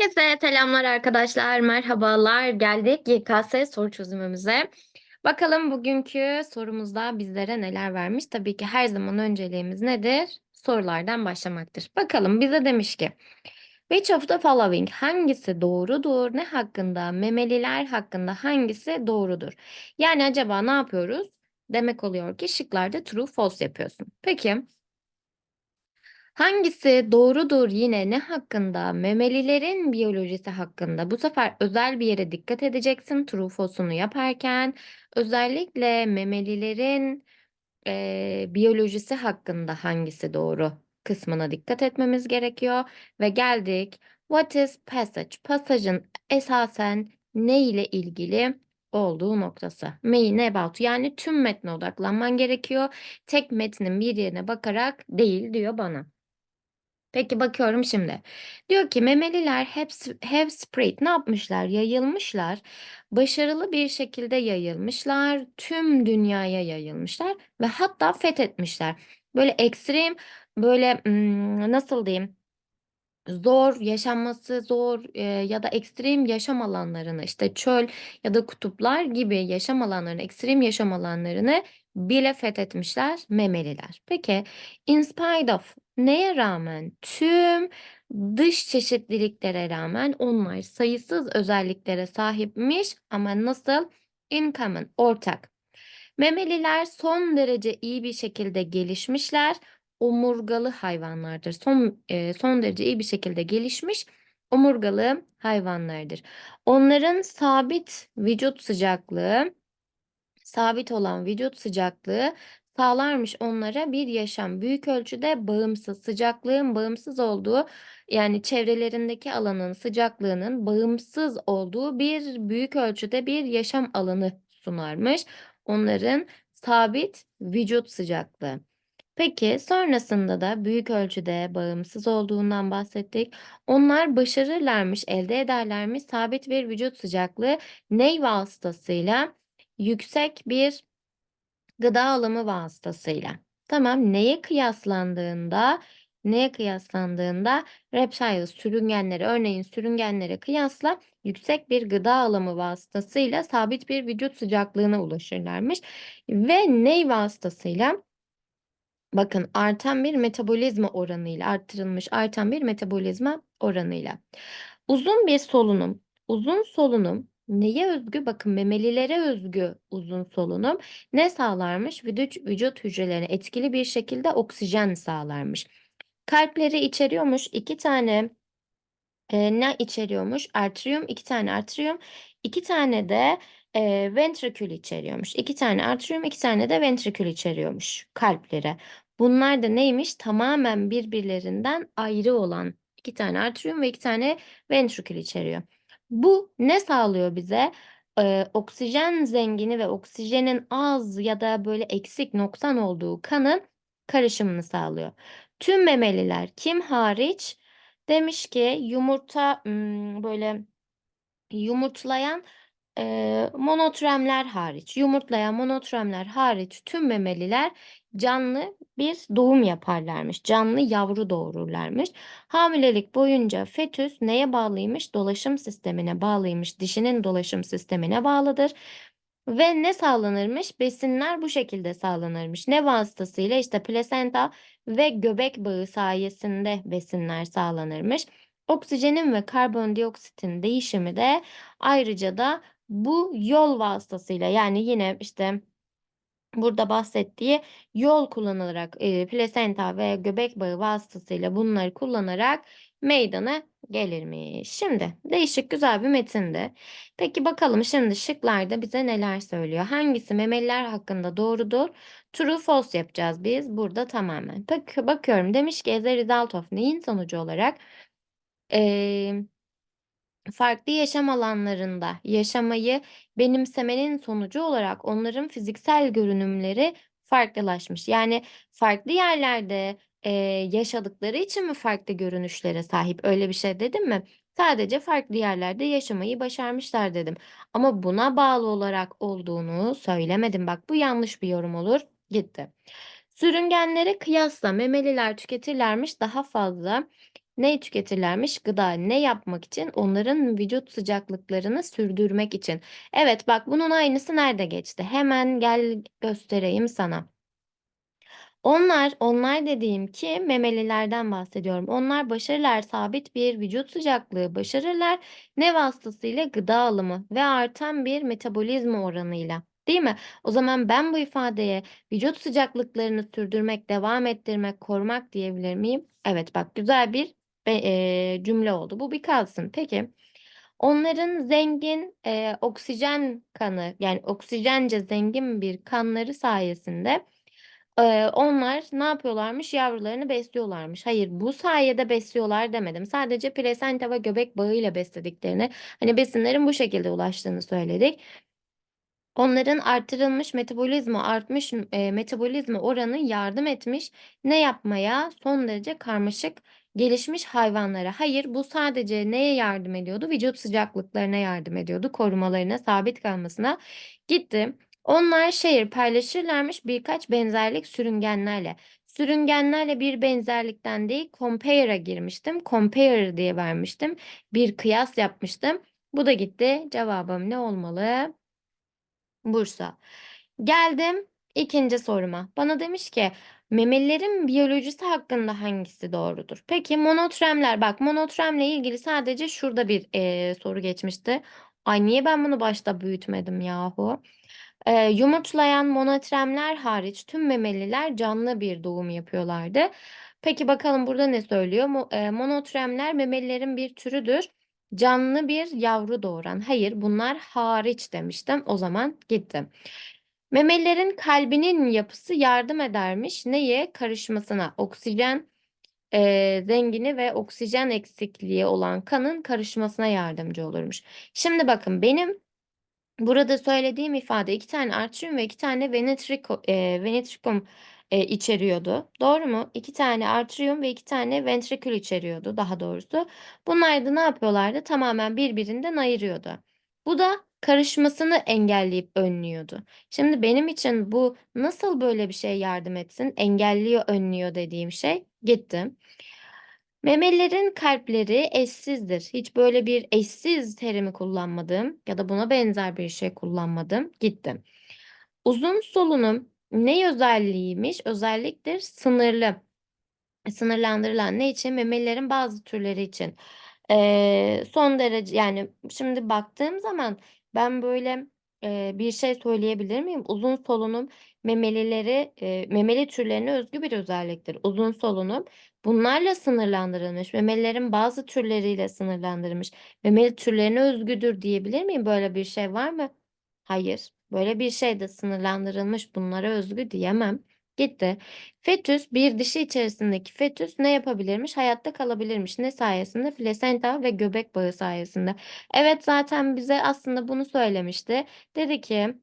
Herkese selamlar arkadaşlar, merhabalar. Geldik YKS soru çözümümüze. Bakalım bugünkü sorumuzda bizlere neler vermiş? Tabii ki her zaman önceliğimiz nedir? Sorulardan başlamaktır. Bakalım bize demiş ki Which of the following hangisi doğrudur? Ne hakkında? Memeliler hakkında hangisi doğrudur? Yani acaba ne yapıyoruz? Demek oluyor ki şıklarda true false yapıyorsun. Peki Hangisi doğrudur yine ne hakkında? Memelilerin biyolojisi hakkında. Bu sefer özel bir yere dikkat edeceksin true false'unu yaparken. Özellikle memelilerin eee, biyolojisi hakkında hangisi doğru kısmına dikkat etmemiz gerekiyor. Ve geldik. What is passage? Pasajın esasen ne ile ilgili olduğu noktası. Main about yani tüm metne odaklanman gerekiyor. Tek metnin bir yerine bakarak değil diyor bana. Peki bakıyorum şimdi. Diyor ki memeliler hep have spread. Ne yapmışlar? Yayılmışlar. Başarılı bir şekilde yayılmışlar. Tüm dünyaya yayılmışlar ve hatta fethetmişler. Böyle ekstrem, böyle nasıl diyeyim? Zor, yaşanması zor e, ya da ekstrem yaşam alanlarını işte çöl ya da kutuplar gibi yaşam alanlarını, ekstrem yaşam alanlarını bile fethetmişler memeliler. Peki, in spite of neye rağmen tüm dış çeşitliliklere rağmen onlar sayısız özelliklere sahipmiş ama nasıl? In common, ortak. Memeliler son derece iyi bir şekilde gelişmişler omurgalı hayvanlardır. Son e, son derece iyi bir şekilde gelişmiş omurgalı hayvanlardır. Onların sabit vücut sıcaklığı, sabit olan vücut sıcaklığı sağlarmış onlara bir yaşam. Büyük ölçüde bağımsız, sıcaklığın bağımsız olduğu yani çevrelerindeki alanın sıcaklığının bağımsız olduğu bir büyük ölçüde bir yaşam alanı sunarmış. Onların sabit vücut sıcaklığı. Peki sonrasında da büyük ölçüde bağımsız olduğundan bahsettik. Onlar başarırlarmış, elde ederlermiş sabit bir vücut sıcaklığı ney vasıtasıyla? Yüksek bir gıda alımı vasıtasıyla. Tamam, neye kıyaslandığında? Neye kıyaslandığında reptiles sürüngenleri örneğin sürüngenlere kıyasla yüksek bir gıda alımı vasıtasıyla sabit bir vücut sıcaklığına ulaşırlarmış ve ney vasıtasıyla Bakın artan bir metabolizma oranıyla arttırılmış artan bir metabolizma oranıyla. Uzun bir solunum. Uzun solunum neye özgü? Bakın memelilere özgü uzun solunum ne sağlarmış? Vücut, vücut hücrelerine etkili bir şekilde oksijen sağlarmış. Kalpleri içeriyormuş. iki tane e, ne içeriyormuş? Artrium, iki tane artrium, iki tane de e, ventrikül içeriyormuş. İki tane artrium, iki tane de ventrikül içeriyormuş kalpleri. Bunlar da neymiş? Tamamen birbirlerinden ayrı olan iki tane artrium ve iki tane ventrikül içeriyor. Bu ne sağlıyor bize? Ee, oksijen zengini ve oksijenin az ya da böyle eksik noksan olduğu kanın karışımını sağlıyor. Tüm memeliler kim hariç? Demiş ki yumurta böyle yumurtlayan e, monotremler hariç, yumurtlayan monotremler hariç tüm memeliler canlı bir doğum yaparlarmış. Canlı yavru doğururlarmış. Hamilelik boyunca fetüs neye bağlıymış? Dolaşım sistemine bağlıymış. Dişinin dolaşım sistemine bağlıdır. Ve ne sağlanırmış? Besinler bu şekilde sağlanırmış. Ne vasıtasıyla? İşte plasenta ve göbek bağı sayesinde besinler sağlanırmış. Oksijenin ve karbondioksitin değişimi de ayrıca da bu yol vasıtasıyla yani yine işte burada bahsettiği yol kullanılarak e, plasenta ve göbek bağı vasıtasıyla bunları kullanarak meydana gelirmiş. Şimdi değişik güzel bir metinde. Peki bakalım şimdi şıklarda bize neler söylüyor? Hangisi memeliler hakkında doğrudur? True false yapacağız biz burada tamamen. Peki bakıyorum demiş ki as a result of neyin sonucu olarak? Eee farklı yaşam alanlarında yaşamayı benimsemenin sonucu olarak onların fiziksel görünümleri farklılaşmış. Yani farklı yerlerde e, yaşadıkları için mi farklı görünüşlere sahip? Öyle bir şey dedim mi? Sadece farklı yerlerde yaşamayı başarmışlar dedim. Ama buna bağlı olarak olduğunu söylemedim. Bak bu yanlış bir yorum olur. Gitti. Sürüngenlere kıyasla memeliler tüketirlermiş daha fazla. Ne tüketirlermiş? Gıda. Ne yapmak için? Onların vücut sıcaklıklarını sürdürmek için. Evet bak bunun aynısı nerede geçti? Hemen gel göstereyim sana. Onlar, onlar dediğim ki memelilerden bahsediyorum. Onlar başarırlar sabit bir vücut sıcaklığı başarırlar. Ne vasıtasıyla? Gıda alımı ve artan bir metabolizma oranıyla. Değil mi? O zaman ben bu ifadeye vücut sıcaklıklarını sürdürmek, devam ettirmek, korumak diyebilir miyim? Evet bak güzel bir eee, cümle oldu. Bu bir kalsın. Peki. Onların zengin eee, oksijen kanı yani oksijence zengin bir kanları sayesinde Eee, onlar ne yapıyorlarmış? Yavrularını besliyorlarmış. Hayır, bu sayede besliyorlar demedim. Sadece plasenta ve göbek bağıyla beslediklerini, hani besinlerin bu şekilde ulaştığını söyledik. Onların artırılmış metabolizma, artmış e, metabolizma oranı yardım etmiş. Ne yapmaya? Son derece karmaşık gelişmiş hayvanlara. Hayır, bu sadece neye yardım ediyordu? Vücut sıcaklıklarına yardım ediyordu, korumalarına, sabit kalmasına. Gitti. Onlar şehir paylaşırlarmış birkaç benzerlik sürüngenlerle. Sürüngenlerle bir benzerlikten değil, compare'a girmiştim. Compare diye vermiştim. Bir kıyas yapmıştım. Bu da gitti. Cevabım ne olmalı? Bursa. Geldim ikinci soruma. Bana demiş ki memelilerin biyolojisi hakkında hangisi doğrudur? Peki monotremler bak monotremle ilgili sadece şurada bir eee, soru geçmişti. Ay niye ben bunu başta büyütmedim yahu? Eee, yumurtlayan monotremler hariç tüm memeliler canlı bir doğum yapıyorlardı. Peki bakalım burada ne söylüyor? Mo- eee, monotremler memelilerin bir türüdür. Canlı bir yavru doğuran. Hayır, bunlar hariç demiştim. O zaman gittim. Memelilerin kalbinin yapısı yardım edermiş. Neye? Karışmasına. Oksijen eee, zengini ve oksijen eksikliği olan kanın karışmasına yardımcı olurmuş. Şimdi bakın benim Burada söylediğim ifade iki tane artrium ve iki tane venetrico, e, venetricum e, içeriyordu. Doğru mu? İki tane artrium ve iki tane ventrikül içeriyordu daha doğrusu. Bunlar da ne yapıyorlardı? Tamamen birbirinden ayırıyordu. Bu da karışmasını engelleyip önlüyordu. Şimdi benim için bu nasıl böyle bir şey yardım etsin? Engelliyor, önlüyor dediğim şey gitti. Memelilerin kalpleri eşsizdir. Hiç böyle bir eşsiz terimi kullanmadım ya da buna benzer bir şey kullanmadım. Gittim. Uzun solunum ne özelliğiymiş? Özelliktir sınırlı. Sınırlandırılan ne için? Memelilerin bazı türleri için. Ee, son derece yani şimdi baktığım zaman ben böyle e, bir şey söyleyebilir miyim? Uzun solunum memelileri e, memeli türlerine özgü bir özelliktir. Uzun solunum bunlarla sınırlandırılmış. Memelilerin bazı türleriyle sınırlandırılmış. Memeli türlerine özgüdür diyebilir miyim? Böyle bir şey var mı? Hayır. Böyle bir şey de sınırlandırılmış bunlara özgü diyemem. Gitti. Fetüs bir dişi içerisindeki fetüs ne yapabilirmiş? Hayatta kalabilirmiş. Ne sayesinde? Plasenta ve göbek bağı sayesinde. Evet zaten bize aslında bunu söylemişti. Dedi ki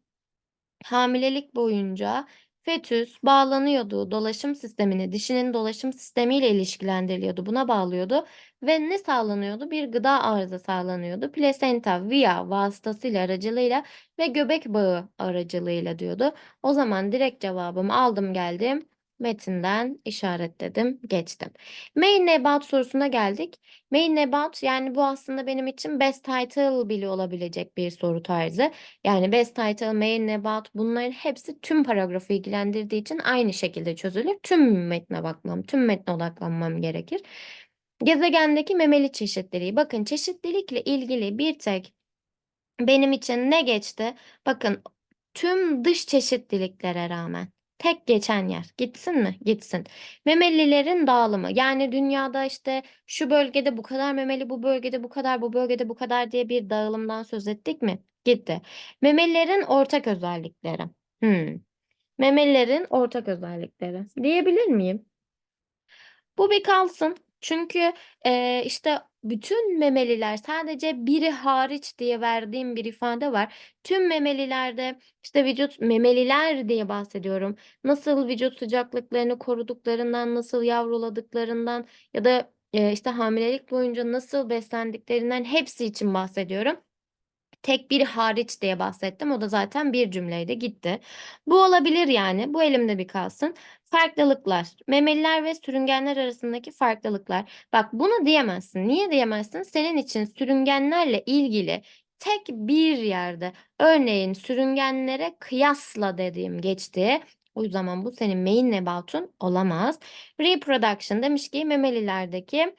hamilelik boyunca fetüs bağlanıyordu dolaşım sistemine, dişinin dolaşım sistemiyle ilişkilendiriliyordu. Buna bağlıyordu ve ne sağlanıyordu? Bir gıda arzı sağlanıyordu. Plasenta via vasıtasıyla aracılığıyla ve göbek bağı aracılığıyla diyordu. O zaman direkt cevabımı aldım geldim. Metinden işaretledim, geçtim. Main about sorusuna geldik. Main about yani bu aslında benim için best title bile olabilecek bir soru tarzı. Yani best title, main about bunların hepsi tüm paragrafı ilgilendirdiği için aynı şekilde çözülür. Tüm metne bakmam, tüm metne odaklanmam gerekir. Gezegendeki memeli çeşitliliği. Bakın çeşitlilikle ilgili bir tek benim için ne geçti? Bakın tüm dış çeşitliliklere rağmen tek geçen yer gitsin mi? Gitsin. Memelilerin dağılımı yani dünyada işte şu bölgede bu kadar memeli, bu bölgede bu kadar, bu bölgede bu kadar diye bir dağılımdan söz ettik mi? Gitti. Memelilerin ortak özellikleri. Hmm. Memelilerin ortak özellikleri diyebilir miyim? Bu bir kalsın. Çünkü eee, işte bütün memeliler sadece biri hariç diye verdiğim bir ifade var. Tüm memelilerde işte vücut memeliler diye bahsediyorum. Nasıl vücut sıcaklıklarını koruduklarından, nasıl yavruladıklarından ya da eee, işte hamilelik boyunca nasıl beslendiklerinden hepsi için bahsediyorum. Tek biri hariç diye bahsettim. O da zaten bir cümleydi, gitti. Bu olabilir yani. Bu elimde bir kalsın. Farklılıklar. Memeliler ve sürüngenler arasındaki farklılıklar. Bak bunu diyemezsin. Niye diyemezsin? Senin için sürüngenlerle ilgili tek bir yerde örneğin sürüngenlere kıyasla dediğim geçti. O zaman bu senin main about'un olamaz. Reproduction demiş ki memelilerdeki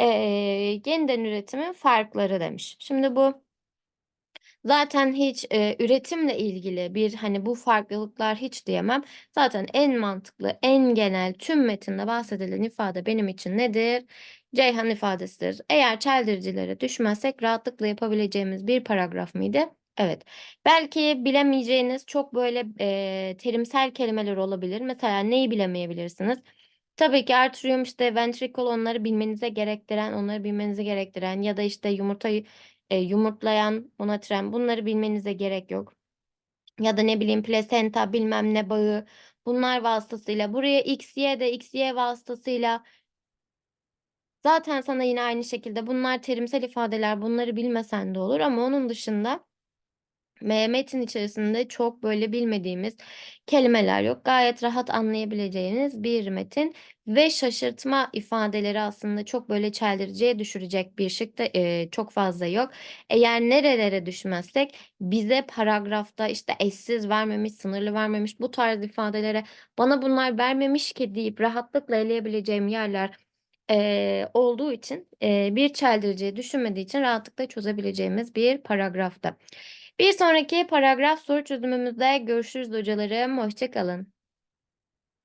eee yeniden üretimin farkları demiş. Şimdi bu Zaten hiç, eee, üretimle ilgili bir, hani, bu farklılıklar hiç diyemem. Zaten en mantıklı, en genel, tüm metinde bahsedilen ifade benim için nedir? Ceyhan ifadesidir. Eğer çeldiricilere düşmezsek rahatlıkla yapabileceğimiz bir paragraf mıydı? Evet. Belki bilemeyeceğiniz çok böyle, eee, terimsel kelimeler olabilir. Mesela neyi bilemeyebilirsiniz? Tabii ki atrium, işte, ventricle onları bilmenize gerektiren, onları bilmenizi gerektiren ya da, işte, yumurtayı Eee, yumurtlayan, onatiren bunları bilmenize gerek yok. Ya da ne bileyim plasenta bilmem ne bağı bunlar vasıtasıyla buraya XY de XY vasıtasıyla zaten sana yine aynı şekilde bunlar terimsel ifadeler bunları bilmesen de olur ama onun dışında metin içerisinde çok böyle bilmediğimiz kelimeler yok. Gayet rahat anlayabileceğiniz bir metin ve şaşırtma ifadeleri aslında çok böyle çeldiriciye düşürecek bir şık da, eee, çok fazla yok. Eğer nerelere düşmezsek bize paragrafta, işte, eşsiz vermemiş, sınırlı vermemiş, bu tarz ifadelere bana bunlar vermemiş ki deyip rahatlıkla eleyebileceğim yerler, eee, olduğu için, eee, bir çeldiriciye düşünmediği için rahatlıkla çözebileceğimiz bir paragrafta. Bir sonraki paragraf soru çözümümüzde görüşürüz hocalarım. Hoşça kalın.